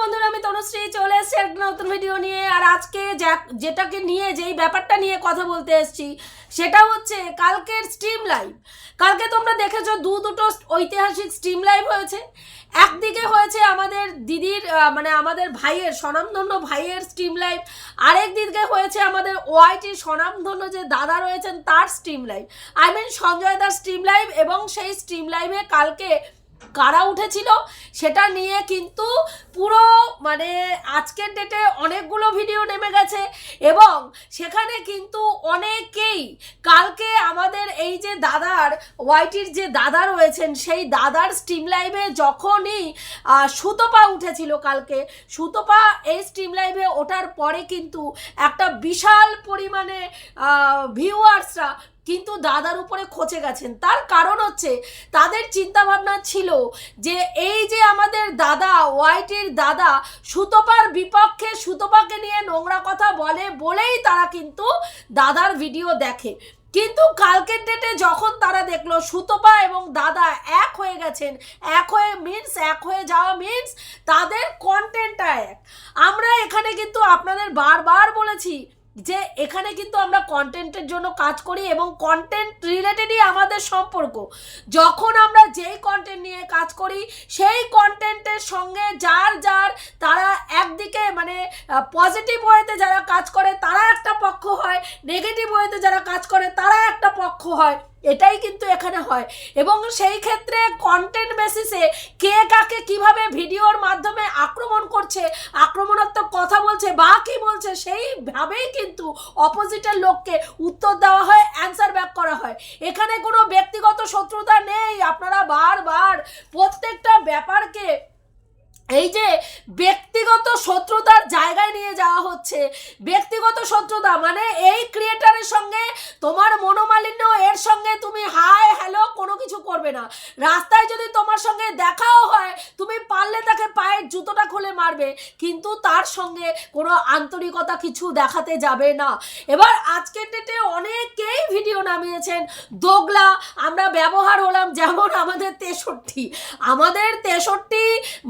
বন্ধুরা, আমি তনুশ্রী চলে এসেছি একটা নতুন ভিডিও নিয়ে। আর আজকে যেটাকে নিয়ে, যেই ব্যাপারটা নিয়ে কথা বলতে এসেছি, সেটা হচ্ছে কালকের স্ট্রিম লাইভ কালকে তোমরা দেখেছ দু দুটো ঐতিহাসিক স্ট্রিম লাইভ হয়েছে। একদিকে হয়েছে আমাদের দিদির মানে আমাদের ভাইয়ের, স্বনামধন্য ভাইয়ের স্ট্রিম লাইভ আরেক দিকে হয়েছে আমাদের ওআইটির স্বনামধন্য যে দাদা রয়েছেন, তার stream live I mean Sanjay দার স্ট্রিম লাইভ এবং সেই স্ট্রিম লাইভে কালকে কারা উঠেছিল সেটা নিয়ে কিন্তু পুরো মানে আজকের ডেটে অনেকগুলো ভিডিও নেমে গেছে এবং সেখানে কিন্তু অনেকেই কালকে আমাদের এই যে দাদার ওয়াইটির যে দাদা রয়েছেন, সেই দাদার স্ট্রিম লাইভে যখনই সুতপা উঠেছিল কালকে, সুতপা এই স্ট্রিম লাইভে ওঠার পরে কিন্তু একটা বিশাল পরিমাণে ভিউয়ার্সরা কিন্তু দাদার উপরে খচে গেছেন। তার কারণ হচ্ছে, তাদের চিন্তা ভাবনা ছিল যে এই যে আমাদের দাদা, ওয়াইটির দাদা, সুতপার বিপক্ষে সুতপাকে নিয়ে নোংরা কথা বলে বলেই তারা কিন্তু দাদার ভিডিও দেখে। কিন্তু কালকের ডেটে যখন তারা দেখল সুতপা এবং দাদা এক হয়ে গেছেন, এক হয়ে মিনস এক হয়ে যাওয়া মিনস তাদের কন্টেন্টটা এক। আমরা এখানে কিন্তু আপনাদের বারবার বলেছি যে এখানে কিন্তু আমরা কন্টেন্টের জন্য কাজ করি এবং কন্টেন্ট রিলেটেডই আমাদের সম্পর্ক। যখন আমরা যেই কন্টেন্ট নিয়ে কাজ করি, সেই কন্টেন্টের সঙ্গে যার যার তারা একদিকে মানে পজিটিভ ওয়েতে যারা কাজ করে, তারা একটা পক্ষ হয় নেগেটিভ ওয়েতে যারা কাজ করে, তারা একটা পক্ষ হয়। এটাই কিন্তু এখানে হয়। এবং সেই ক্ষেত্রে কন্টেন্ট বেসিসে কে কাকে কীভাবে ভিডিওর মাধ্যমে আক্রমণ করছে, আক্রমণাত্মক কথা বলছে বা কি বলছে, সেইভাবেই কিন্তু অপোজিটের লোককে উত্তর দেওয়া হয় অ্যান্সার ব্যাক করা হয়। এখানে কোনো ব্যক্তিগত শত্রুতা নেই। আপনারা বারবার প্রত্যেকটা ব্যাপারকে এই যে ব্যক্তিগত শত্রুতার জায়গায় নিয়ে যাওয়া হচ্ছে, ব্যক্তিগত শত্রুতা মানে এই ক্রিয়েটারের সঙ্গে তোমার মনোমালিন্য এর সঙ্গে তুমি হাই হ্যালো কোনো কিছু করবে না। রাস্তায় যদি তোমার সঙ্গে দেখাও হয়, তুমি পারলে তাকে পায়ের জুতোটা খুলে মারবে, কিন্তু তার সঙ্গে কোনো আন্তরিকতা কিছু দেখাতে যাবে না। এবার আজকের ডেটে অনেকেই ভিডিও নামিয়েছেন। দোগলা, আমরা ব্যবহার হলাম যেমন আমাদের তেষট্টি। আমাদের তেষট্টি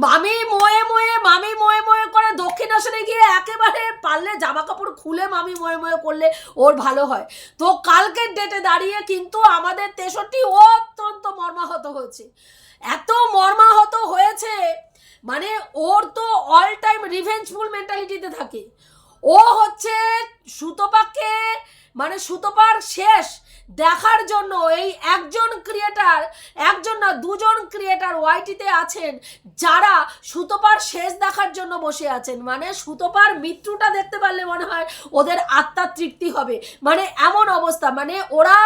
মামি ময়ে ময়ে, মামি ময়ে ময়ে করে দক্ষিণ আসনে গিয়ে একেবারে পারলে জামা কাপড় খুলে মামি ময়ে ময়ে করলে ওর ভালো হয়। তো কালকের ডেটে দাঁড়িয়ে কিন্তু আমাদের তেষট্টি অত্যন্ত মর্মাহত হয়েছে। এত মর্মাহত হয়েছে মানে ওর তো অল টাইম রিভেঞ্জফুল মেন্টালিটিতে থাকে। ও হচ্ছে সুতপাকে মানে সুতপার শেষ দেখার জন্য এই একজন ক্রিয়েটার একজন না দুজন ক্রিয়েটার ওয়াইটিতে আছেন যারা সুতপার শেষ দেখার জন্য বসে আছেন। মানে সুতপার মৃত্যুটা দেখতে পারলে মনে হয় ওদের আত্মার তৃপ্তি হবে। মানে এমন অবস্থা। মানে ওরা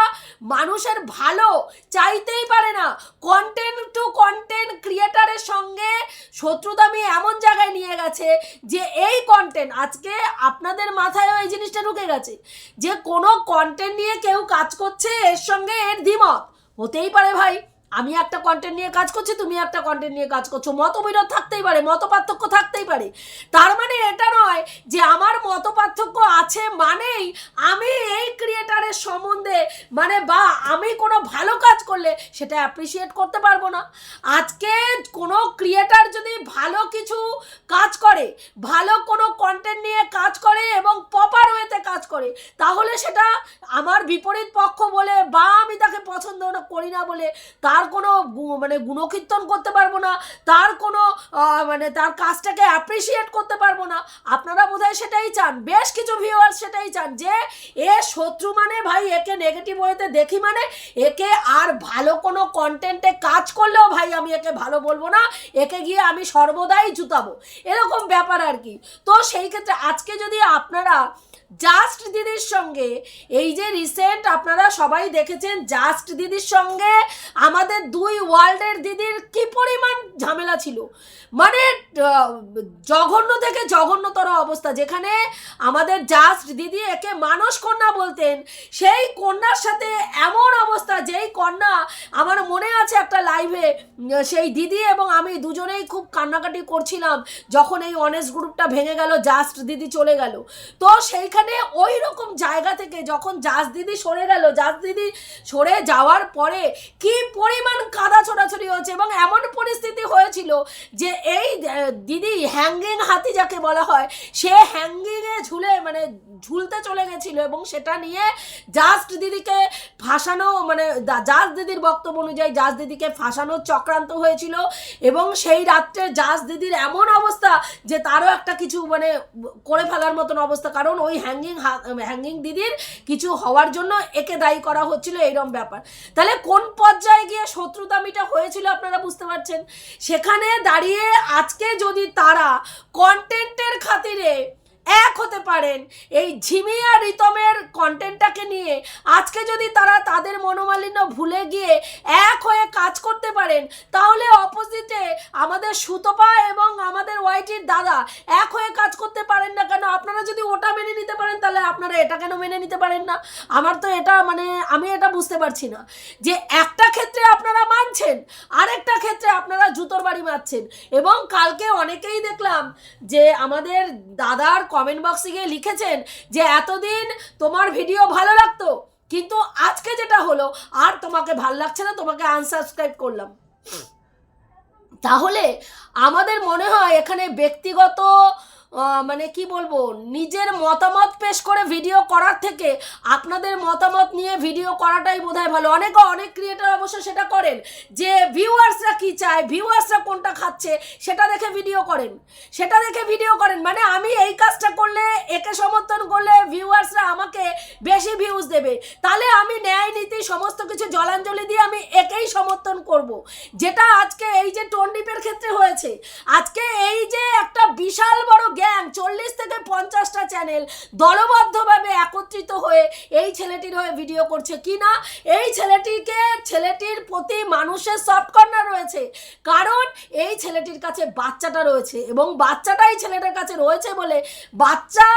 মানুষের ভালো চাইতেই পারে না। কন্টেন্ট টু কন্টেন্ট ক্রিয়েটারের সঙ্গে শত্রুতামি এমন জায়গায় নিয়ে গেছে যে এই কন্টেন্ট আজকে আপনাদের মাথায়ও এই জিনিসটা ঢুকে গেছে যে কোনো কন্টেন্ট নিয়ে কেউ কাজ করছে, এর সঙ্গে এর দ্বিমত। হতেই পারে ভাই, আমি একটা কন্টেন্ট নিয়ে কাজ করছি, তুমি একটা কন্টেন্ট নিয়ে কাজ করছ। মতবিরোধ থাকতেই পারে, মত পার্থক্য থাকতেই পারে। তার মানে এটা নয় যে আমার মত পার্থক্য আছে মানেই আমি এই ক্রিয়েটারের সম্বন্ধে মানে বা আমি কোনো ভালো কাজ করলে সেটা অ্যাপ্রিসিয়েট করতে পারব না। আজকে কোনো ক্রিয়েটার ভালো কিছু কাজ করে, ভালো কোনো কন্টেন্ট নিয়ে কাজ করে এবং প্রপার ওয়েতে কাজ করে, তাহলে সেটা আমার বিপরীত পক্ষ বলে বা আমি তাকে পছন্দ করি না বলে তার কোনো মানে গুণকীর্তন করতে পারব না, তার কোনো মানে তার কাজটাকে অ্যাপ্রিসিয়েট করতে পারব না, আপনারা বোধহয় সেটাই চান, বেশ কিছু ভিউয়ার্স সেটাই চান যে, এ শত্রু মানে ভাই, একে নেগেটিভ ওয়েতে দেখি মানে একে আর ভালো কোনো কন্টেন্টে কাজ করলেও ভাই আমি একে ভালো বলব না, একে গিয়ে আমি সর্বদাই জুতাবো। এরকম ব্যাপার আর কি। তো সেই ক্ষেত্রে আজকে যদি আপনারা জাস্ট দিদির সঙ্গে, এই যে রিসেন্ট আপনারা সবাই দেখেছেন জাস্ট দিদির সঙ্গে আমাদের দুই ওয়ার্ল্ডের দিদির কি পরিমাণ ঝামেলা ছিল? মানে জঘন্য থেকে জঘন্যতর অবস্থা। যেখানে আমাদের জাস্ট দিদি একে মানস কন্যা বলতেন। সেই কন্যার সাথে এমন অবস্থা, যেই কন্যা আমার মনে আছে একটা লাইভে সেই দিদি এবং আমি দুজনেই খুব কান্নাকাটি করছিলাম, যখন এই অনেস্ট গ্রুপটা ভেঙে গেল জাস্ট দিদি চলে গেল। তো সেইখানে ওই রকম জায়গা থেকে যখন জাস দিদি সরে গেল জাস দিদি সরে যাওয়ার পরে কি পরিমাণ কাদা ছোড়াছড়ি হয়েছে এবং এমন পরিস্থিতি হয়েছিল যে এই দিদি হ্যাঙ্গিং হাতি যাকে বলা হয়, সে হ্যাঙ্গিংয়ে ঝুলে মানে ঝুলতে চলে গেছিল এবং সেটা নিয়ে জাস্ট দিদিকে ফাঁসানো মানে জাজ দিদির বক্তব্য অনুযায়ী জাজ দিদিকে ফাঁসানোর চক্রান্ত হয়েছিল এবং সেই রাত্রে জাজ দিদির এমন অবস্থা যে তারও একটা কিছু মানে করে ফেলার মতন অবস্থা। কারণ ওই হ্যাঙ্গিং হ্যাঙ্গিং দিদির কিছু হওয়ার জন্য একে দায়ী করা হচ্ছিল এইরকম ব্যাপার। তাহলে কোন পর্যায়ে গিয়ে শত্রুতামিটা হয়েছিল আপনারা বুঝতে পারছেন? সেখানে দাঁড়িয়ে আজকে যদি তারা কন্টেন্টের খাতিরে এক হতে পারেন। এই ঝিমিয়া রিতমের কন্টেন্টটাকে নিয়ে আজকে যদি তারা তাদের মনোমালিন্য ভুলে গিয়ে এক হয়ে কাজ করতে পারেন, তাহলে অপোজিটে আমাদের সুতপা এবং আমাদের ওয়াইটির দাদা এক হয়ে কাজ করতে পারেন না কেন? আপনারা যদি ওটা মেনে নিতে পারেন, তাহলে আপনারা এটা কেন মেনে নিতে পারেন না? আমার তো এটা মানে আমি এটা বুঝতে পারছি না। যে একটা ক্ষেত্রে আপনারা মানছেন, আরেকটা ক্ষেত্রে আপনারা জুতোর বাড়ি মারছেন। এবং কালকে অনেকেই দেখলাম যে আমাদের দাদার কমেন্ট বক্সে গিয়ে লিখেছেন যে এতদিন তোমার ভিডিও ভালো লাগতো। কিন্তু আজকে যেটা হলো আর তোমাকে ভালো লাগছে না তোমাকে আনসাবস্ক্রাইব করলাম। তাহলে আমাদের মনে হয় এখানে ব্যক্তিগত মানে কি বলব, নিজের মতামত পেশ করে ভিডিও করার থেকে আপনাদের মতামত নিয়ে ভিডিও করাটাই বোধহয় ভালো। অনেক অনেক ক্রিয়েটার অবশ্য সেটা করেন, যে ভিউয়ার্সরা কি চায় ভিউয়ার্সরা কোনটা খাচ্ছে, সেটা দেখে ভিডিও করেন। সেটা দেখে ভিডিও করেন মানে আমি এই কাজটা করলে, একে সমর্থন করলে ভিউয়ার্সরা আমাকে বেশি ভিউজ দেবে। তাহলে আমি ন্যায় নীতি সমস্ত কিছু জলাঞ্জলি দিয়ে আমি একেই সমর্থন করব। যেটা আজকে এই যে টন্ডিপের ক্ষেত্রে হয়েছে, আজকে এই যে একটা বিশাল বড় গ্যাং চল্লিশ থেকে পঞ্চাশটা চ্যানেল দলবদ্ধভাবে একত্রিত হয়ে এই ছেলেটির হয়ে ভিডিও করছে। কি না? এই ছেলেটিকে, ছেলেটির প্রতি মানুষের সফট কর্নার রয়েছে। কারণ এই ছেলেটির কাছে বাচ্চাটা রয়েছে এবং বাচ্চাটাই ছেলেটার কাছে রয়েছে বলে বাচ্চা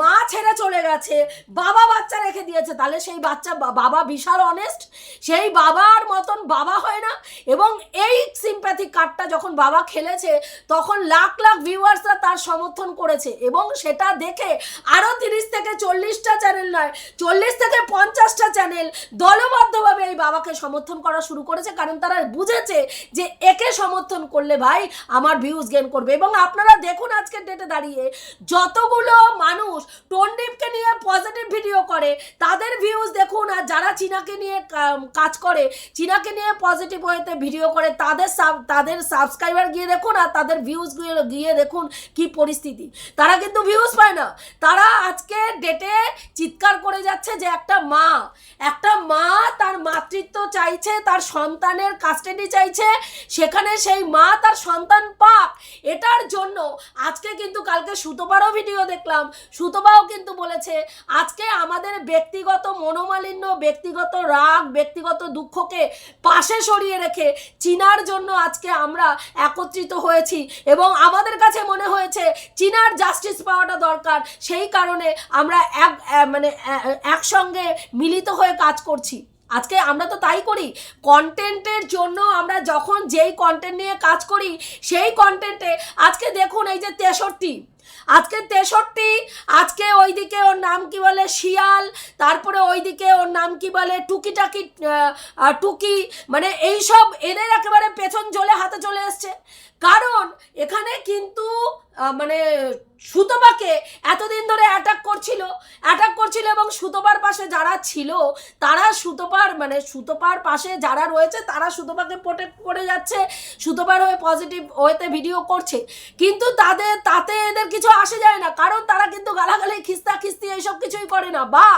মা ছেড়ে চলে গেছে, বাবা বাচ্চা রেখে দিয়েছে। তাহলে সেই বাচ্চা বাবা বিশাল অনেস্ট সেই বাবার মতন বাবা হয় না এবং এই সিম্প্যাথি কার্ডটা যখন বাবা খেলেছে, তখন লাখ লাখ ভিউয়ার্সরা তার সমর্থন করেছে এবং সেটা দেখে আরও তিরিশ থেকে চল্লিশটা চ্যানেল নয়, চল্লিশ থেকে পঞ্চাশটা চ্যানেল দলবদ্ধভাবে এই বাবাকে সমর্থন করা শুরু করেছে। কারণ তারা বুঝেছে যে একে সমর্থন করলে ভাই আমার ভিউজ গেন করবে। এবং আপনারা দেখুন আজকের ডেটে দাঁড়িয়ে যতগুলো মানুষ টন্ডিপকে নিয়ে পজিটিভ ভিডিও করে, তাদের ভিউজ দেখুন আর যারা চীনাকে নিয়ে কাজ করে, চীনাকে নিয়ে পজিটিভ হয়েতে ভিডিও করে, তাদের তাদের সাবস্ক্রাইবার গিয়ে দেখুন আর তাদের ভিউজ গিয়ে দেখুন কি পরিস্থিতি তারা কিন্তু ভিউজ পায় না। তারা আজকে ডেটে চিৎকার করে যাচ্ছে যে একটা মা একটা মা তার মাতৃত্ব চাইছে, তার সন্তানের কাস্টাডি চাইছে, সেখানে সেই মা তার সন্তান পাক। এটার জন্য আজকে কিন্তু কালকে সুতোপারও ভিডিও দেখলাম। সুতোপাও কিন্তু বলেছে, আজকে আমাদের ব্যক্তিগত মনোমালিন্য, ব্যক্তিগত রাগ, ব্যক্তিগত দুঃখকে পাশে সরিয়ে রেখে চিনার জন্য আজকে আমরা একত্রিত হয়েছি এবং আমাদের কাছে মনে হয়েছে চীনার জাস্টিস পাওয়াটা দরকার। সেই কারণে আমরা এক মানে একসঙ্গে মিলিত হয়ে কাজ করছি। আজকে আমরা তো তাই করি। কন্টেন্টের জন্য আমরা যখন যেই কন্টেন্ট নিয়ে কাজ করি, সেই কন্টেন্টে আজকে দেখুন এই যে তেষট্টি। আজকে তেষট্টি, আজকে ওইদিকে ওর নাম কি বলে শিয়াল, তারপরে ওইদিকে ওর নাম কি বলে টুকিটাকি টুকি মানে এইসব এদের একেবারে পেছন জ্বলে হাতে চলে এসছে। কারণ এখানে কিন্তু মানে সুতপাকে এতদিন ধরে অ্যাটাক করছিল অ্যাটাক করছিল এবং সুতপার পাশে যারা ছিল, তারা সুতপার মানে সুতপার পাশে যারা রয়েছে, তারা সুতপাকে প্রোটেক্ট করে যাচ্ছে, সুতপার হয়ে পজিটিভ ওয়েতে ভিডিও করছে। কিন্তু তাদের তাতে এদের কিছু আসে যায় না, কারণ তারা কিন্তু গালাগালি, খিস্তা খিস্তি এইসব কিছুই করে না। বা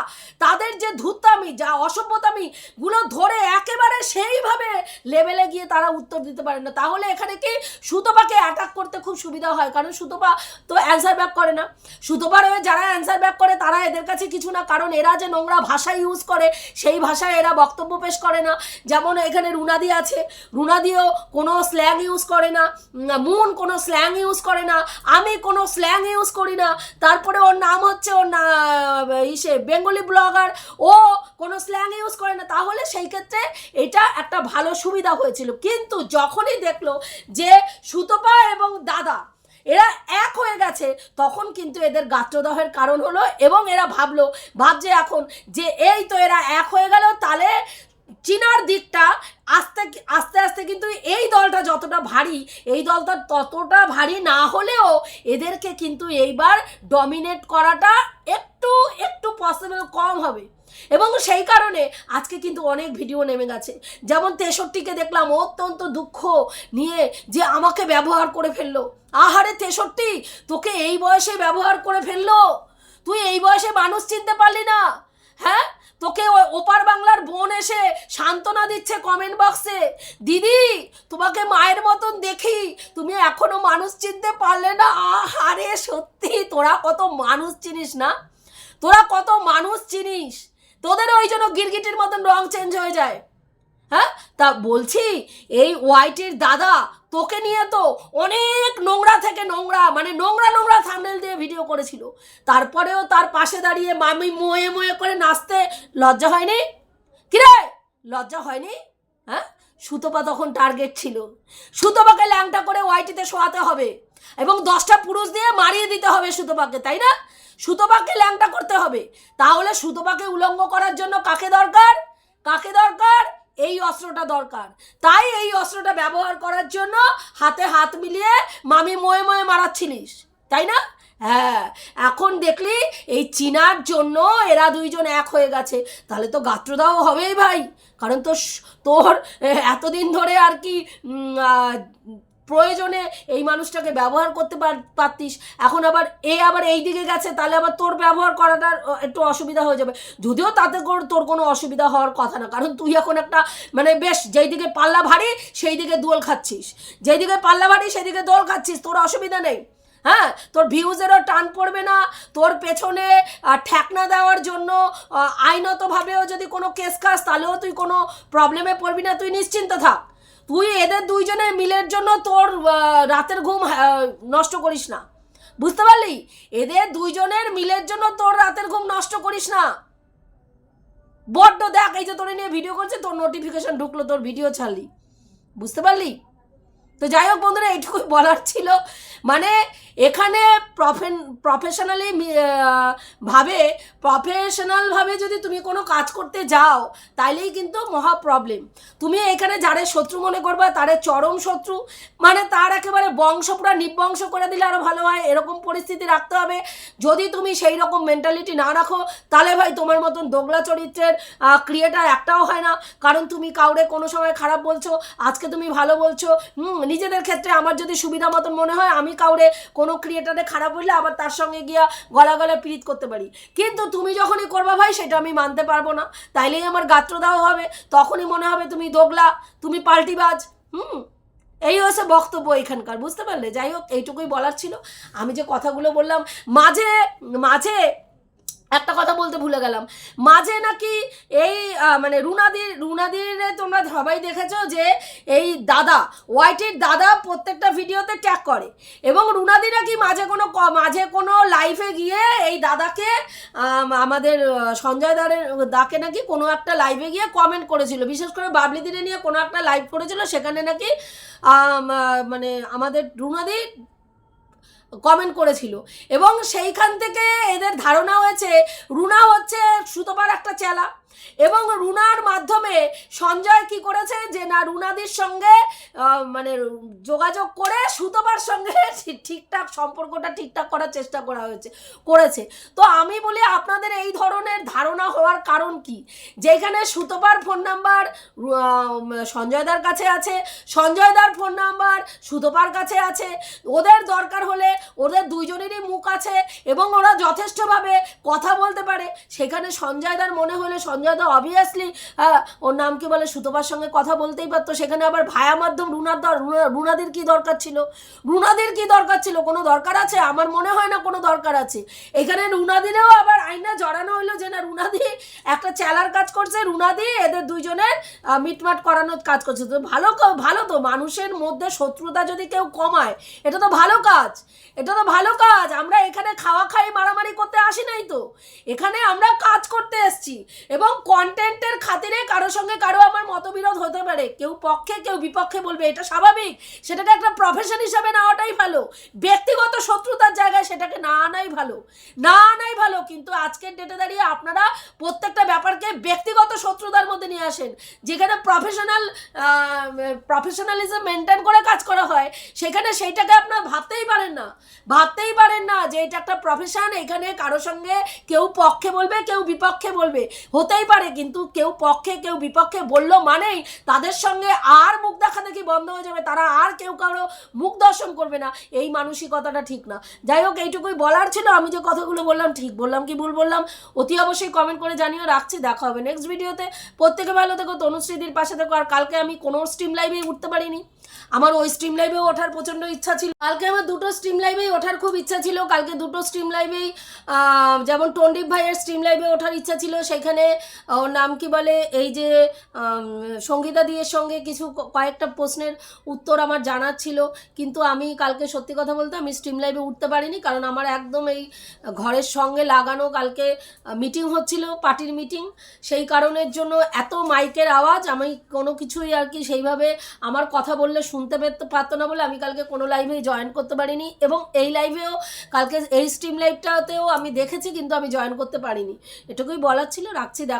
তাদের যে ধূর্তামি যা অসভ্যতামি, গুলো ধরে একেবারে সেইভাবে লেভেলে গিয়ে তারা উত্তর দিতে পারে না। তাহলে এখানে কি সুতপাকে অ্যাটাক করতে খুব সুবিধা হয়? কারণ সুতপা তো অ্যান্সার ব্যাক করে না। সুতপার হয়ে যারা অ্যান্সার ব্যাক করে, তারা এদের কাছে কিছু না। কারণ এরা যে নোংরা ভাষা ইউজ করে, সেই ভাষায় এরা বক্তব্য পেশ করে না। যেমন এখানে রুনাদি আছে। রুনাদিও কোনো স্ল্যাং ইউজ করে না। মুন কোনো স্ল্যাং ইউজ করে না। আমি কোনো স্ল্যাং ইউজ করি না। তারপরে ওর নাম হচ্ছে, ওর না ইসে, বেঙ্গলি ব্লগার ও কোনো স্ল্যাং ইউজ করে না। তাহলে সেই ক্ষেত্রে এটা একটা ভালো সুবিধা হয়েছিল। কিন্তু যখনই দেখল যে সুতপা এবং দাদা এরা এক হয়ে গেছে। তখন কিন্তু এদের গাত্রদাহের কারণ হলো এবং এরা ভাবলো, ভাবছে এখন যে এই তো এরা এক হয়ে গেল, তাহলে চীনার দিকটা আস্তে আস্তে আস্তে কিন্তু এই দলটা যতটা ভারী, এই দলটা ততটা ভারী না হলেও এদেরকে কিন্তু এইবার ডমিনেট করাটা একটু একটু পসিবল কম হবে। এবং সেই কারণে আজকে কিন্তু অনেক ভিডিও নেমে গেছে। যেমন তেষট্টিকে দেখলাম অত্যন্ত দুঃখ নিয়ে যে আমাকে ব্যবহার করে ফেলল। আহারে তেষট্টি, তোকে এই বয়সে ব্যবহার করে ফেলল? তুই এই বয়সে মানুষ চিনতে পারলি না? হ্যাঁ? তোকে ওপার বাংলার বোন এসে সান্ত্বনা দিচ্ছে কমেন্ট বক্সে দিদি, তোমাকে মায়ের মতন দেখি। তুমি এখনও মানুষ চিনতে পারলে না। আহারে, সত্যি, তোরা কত মানুষ চিনিস না? তোরা কত মানুষ চিনিস? তোদের ওই জন্য গিরগিটির মতন রং চেঞ্জ হয়ে যায়। হ্যাঁ? তা বলছি, এই ওয়াইটির দাদা তোকে নিয়ে তো অনেক নোংরা থেকে নোংরা মানে নোংরা নোংরা থাম্বনেল দিয়ে ভিডিও করেছিল। তারপরেও তার পাশে দাঁড়িয়ে মামি মোয়ে মোয়ে করে নাচতে লজ্জা হয়নি? কিরে? লজ্জা হয়নি? হ্যাঁ? সুতপা তখন টার্গেট ছিল। সুতপাকে ল্যাংটা করে ওয়াইটিতে শোয়াতে হবে এবং দশটা পুরুষ দিয়ে মারিয়ে দিতে হবে সুতপাকে, তাই না? সুতপাকে ল্যাংটা করতে হবে। তাহলে সুতপাকে উলঙ্গ করার জন্য কাকে দরকার? কাকে দরকার? এই অস্ত্রটা দরকার। তাই এই অস্ত্রটা ব্যবহার করার জন্য হাতে হাত মিলিয়ে মামি ময়ে ময়ে মারাচ্ছিলিস, তাই না? হ্যাঁ এখন দেখলি এই চিনার জন্য এরা দুইজন এক হয়ে গেছে। তাহলে তো গাত্রদাহ হবেই ভাই, কারণ তো তোর এতদিন ধরে আর কি প্রয়োজনে এই মানুষটাকে ব্যবহার করতে পার- পারতিস। এখন আবার এ আবার এই দিকে গেছে, তাহলে আবার তোর ব্যবহার করাটার একটু অসুবিধা হয়ে যাবে। যদিও তাতে তোর কোনো অসুবিধা হওয়ার কথা না, কারণ তুই এখন একটা মানে বেশ, যেই দিকে পাল্লা ভারী, সেই দিকে দোল খাচ্ছিস। যেই দিকে পাল্লা ভারী, সেই দিকে দোল খাচ্ছিস, তোর অসুবিধা নেই। হ্যাঁ তোর ভিউজেরও টান পড়বে না, তোর পেছনে ঠেকনা দেওয়ার জন্য আইনতভাবেও যদি কোনো কেস খাস, তাহলেও তুই কোনো প্রবলেমে পড়বি না। তুই নিশ্চিন্ত থাক। তুই এদের দুইজনের মিলের জন্য তোর রাতের ঘুম নষ্ট করিস না। বুঝতে পারলি? এদের দুইজনের মিলের জন্য তোর রাতের ঘুম নষ্ট করিস না। বড্ড দেখ, এই যে তোরে নিয়ে ভিডিও করছে, তোর নোটিফিকেশন ঢুকলো, তোর ভিডিও ছাড়লি। বুঝতে পারলি? তো যাই হোক বন্ধুরা এইটুকুই বলার ছিল। মানে এখানে প্রফেন প্রফেশনালি ভাবে প্রফেশনালভাবে যদি তুমি কোনো কাজ করতে যাও, তাইলেই কিন্তু মহা প্রবলেম তুমি এখানে যারে শত্রু মনে করবা, তারে চরম শত্রু। মানে তার একেবারে বংশ পুরা নিবংশ করে দিলে আরও ভালো হয়, এরকম পরিস্থিতি রাখতে হবে। যদি তুমি সেই রকম মেন্টালিটি না রাখো, তাহলে ভাই তোমার মতন দোগলা চরিত্রের ক্রিয়েটার একটাও হয় না। কারণ তুমি কাউরে কোনো সময় খারাপ বলছো, আজকে তুমি ভালো বলছো, হুম নিজেদের ক্ষেত্রে আমার যদি সুবিধা মতন মনে হয়, আমি কাউরে কোনো ক্রিয়েটারে খারাপ বললে আবার তার সঙ্গে গিয়া গলা গলা পীড়িত করতে পারি। কিন্তু তুমি যখনই করবা ভাই, সেটা আমি মানতে পারব না। তাইলেই আমার গাত্রদাহ হবে। তখনই মনে হবে তুমি দোগলা, তুমি পাল্টিবাজ। হুম, এই হচ্ছে বক্তব্য এখানকার, বুঝতে পারলে? যাই হোক, এইটুকুই বলার ছিল। আমি যে কথাগুলো বললাম, মাঝে মাঝে একটা কথা বলতে ভুলে গেলাম। মাঝে নাকি এই মানে রুনাদির রুনাদির তোমরা সবাই দেখেছ যে এই দাদা হোয়াইটের দাদা প্রত্যেকটা ভিডিওতে ট্যাগ করে। এবং রুনাদি নাকি মাঝে কোনো মাঝে কোনো লাইফে গিয়ে এই দাদাকে আমাদের সঞ্জয় দারের দাকে নাকি কোনো একটা লাইভে গিয়ে কমেন্ট করেছিল। বিশেষ করে বাবলি দিনে নিয়ে কোনো একটা লাইভ করেছিল, সেখানে নাকি মানে আমাদের রুনাদি কমেন্ট করেছিল। এবং সেইখান থেকে এদের ধারণা হয়েছে রুনা হচ্ছে সুতপার একটা চেলা। এবং রুনার মাধ্যমে সঞ্জয় কি করেছে যে, না, রুনাদির সঙ্গে মানে যোগাযোগ করে সুতপার সঙ্গে ঠিকঠাক সম্পর্কটা ঠিকঠাক করার চেষ্টা করা হয়েছে, করেছে। তো আমি বলি, আপনাদের এই ধরনের ধারণা হওয়ার কারণ কি? যেখানে সুতপার ফোন নাম্বার সঞ্জয়দার কাছে আছে, সঞ্জয়দার ফোন নাম্বার সুতপার কাছে আছে, ওদের দরকার হলে ওদের দুইজনেরই মুখ আছে এবং ওরা যথেষ্টভাবে কথা বলতে পারে। সেখানে সঞ্জয়দার মনে হলে সঞ্জয়দা অবভিয়াসলি ওর নাম কি বলে, সুতপার সঙ্গে কথা বলতেই পারতো। সেখানে আবার ভায়া মাধ্যম রুনার দর, রুনা- রুনাদির কি দরকার ছিল? রুনাদের কি দরকার ছিল? কোনো দরকার আছে? আমার মনে হয় না কোনো দরকার আছে। এখানে রুনাদিরেও আবার আইনা জড়ানো হইল যে না, রুনাদি একটা চেলার কাজ করছে, রুনাদি এদের দুইজনের মিটমাট করানোর কাজ করছে। তো ভালো ভালো তো, মানুষের মধ্যে শত্রুতা যদি কেউ কমায়, এটা তো ভালো কাজ। এটা তো ভালো কাজ। আমরা এখানে খাওয়া খাই মারামারি করতে আসি নাই তো। এখানে আমরা কাজ করতে এসেছি। এবং কন্টেন্টের খাতিরে কারও সঙ্গে কারও আমার মতবিরোধ হতে পারে। কেউ পক্ষে, কেউ বিপক্ষে বলবে, এটা স্বাভাবিক। সেটাকে একটা প্রফেশন হিসাবে নেওয়াটাই ভালো। ব্যক্তিগত শত্রুতার জায়গায় সেটাকে না আনাই ভালো। না আনাই ভালো, কিন্তু আজকের ডেটে দাঁড়িয়ে আপনারা প্রত্যেকটা ব্যাপারকে ব্যক্তিগত শত্রুতার মধ্যে নিয়ে আসেন। যেখানে প্রফেশনাল প্রফেশনালিজম মেনটেন করে কাজ করা হয়, সেখানে সেইটাকে আপনারা ভাবতেই পারেন না। ভাবতেই পারেন না যে এটা একটা প্রফেশন এখানে কারও সঙ্গে কেউ পক্ষে বলবে, কেউ বিপক্ষে বলবে। হতেই পারে, কিন্তু কেউ পক্ষে, কেউ বিপক্ষে বলল মানেই তাদের সঙ্গে আর মুখ দেখা দেখি বন্ধ হয়ে যাবে? তারা আর কেউ কারও মুখ দর্শন করবে না। এই মানসিকতাটা ঠিক না। যাই হোক, এইটুকুই বলার ছিল। আমি যে কথাগুলো বললাম, ঠিক বললাম কি ভুল বললাম, অতি অবশ্যই কমেন্ট করে জানিও। রাখছি, দেখা হবে নেক্সট ভিডিওতে প্রত্যেকে ভালো থেকো তনুশ্রীদির পাশে থেকো। আর কালকে আমি কোনো স্ট্রিম লাইভেই উঠতে পারিনি। আমার ওই স্ট্রিম লাইভে ওঠার প্রচণ্ড ইচ্ছা ছিল। কালকে আমার দুটো স্ট্রিম লাইভেই ওঠার খুব ইচ্ছা ছিল। কালকে দুটো স্ট্রিম লাইভেই যেমন টন্ডিপ ভাইয়ের স্ট্রিম লাইভে ওঠার ইচ্ছা ছিল, সেখানে ওর নাম কি বলে? এই যে সঙ্গীতা দিয়ের সঙ্গে কিছু কয়েকটা প্রশ্নের উত্তর আমার জানার ছিল। কিন্তু আমি কালকে সত্যি কথা বলতে আমি স্ট্রিম লাইভে উঠতে পারিনি। কারণ আমার একদম এই ঘরের সঙ্গে লাগানো কালকে মিটিং হচ্ছিল পার্টির মিটিং সেই কারণের জন্য এত মাইকের আওয়াজ, আমি কোনো কিছুই আর কি সেইভাবে আমার কথা বললে শুনতে পেতে, পারতো না বলে আমি কালকে কোনো লাইভেই জয়েন করতে পারিনি। এবং এই লাইভেও কালকে এই স্ট্রিম লাইভটাতেও আমি দেখেছি, কিন্তু আমি জয়েন করতে পারিনি। এটুকুই বলার ছিল, রাখছি, দেখা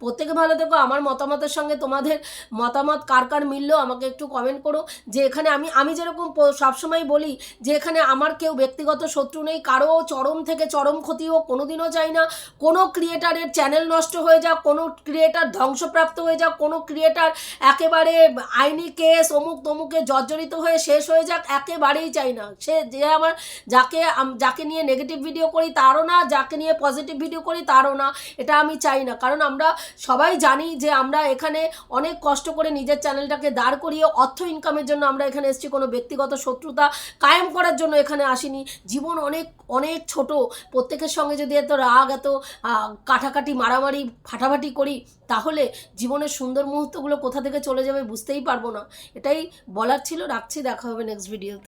প্রত্যেকে ভালো থেকো, আমার মতামতের সঙ্গে তোমাদের মতামত কার কার মিললো আমাকে একটু কমেন্ট করো। যে এখানে আমি আমি যেরকম সবসময় বলি যে এখানে আমার কেউ ব্যক্তিগত শত্রু নেই, কারও চরম থেকে চরম ক্ষতি হোক কোনোদিনও চাই না। কোনো ক্রিয়েটারের চ্যানেল নষ্ট হয়ে যাক, কোনো ক্রিয়েটার ধ্বংসপ্রাপ্ত হয়ে যাক, কোনো ক্রিয়েটার একেবারে আইনি কেস অমুক তমুকে জর্জরিত হয়ে শেষ হয়ে যাক, একেবারেই চাই না। সে যে আমার, যাকে যাকে নিয়ে নেগেটিভ ভিডিও করি তারও না, যাকে নিয়ে পজিটিভ ভিডিও করি তারও না। এটা আমি চাই না। কারণ আমরা সবাই জানি যে আমরা এখানে অনেক কষ্ট করে নিজের চ্যানেলটাকে দাঁড় করিয়ে অর্থ ইনকামের জন্য আমরা এখানে এসেছি। কোনো ব্যক্তিগত শত্রুতা কায়েম করার জন্য এখানে আসিনি। জীবন অনেক অনেক ছোট। প্রত্যেকের সঙ্গে যদি এত রাগ, এত কাটাকাটি, মারামারি, ফাটাফাটি করি, তাহলে জীবনের সুন্দর মুহূর্তগুলো কোথা থেকে চলে যাবে বুঝতেই পারব না। এটাই বলার ছিল। রাখছি। দেখা হবে নেক্সট ভিডিওতে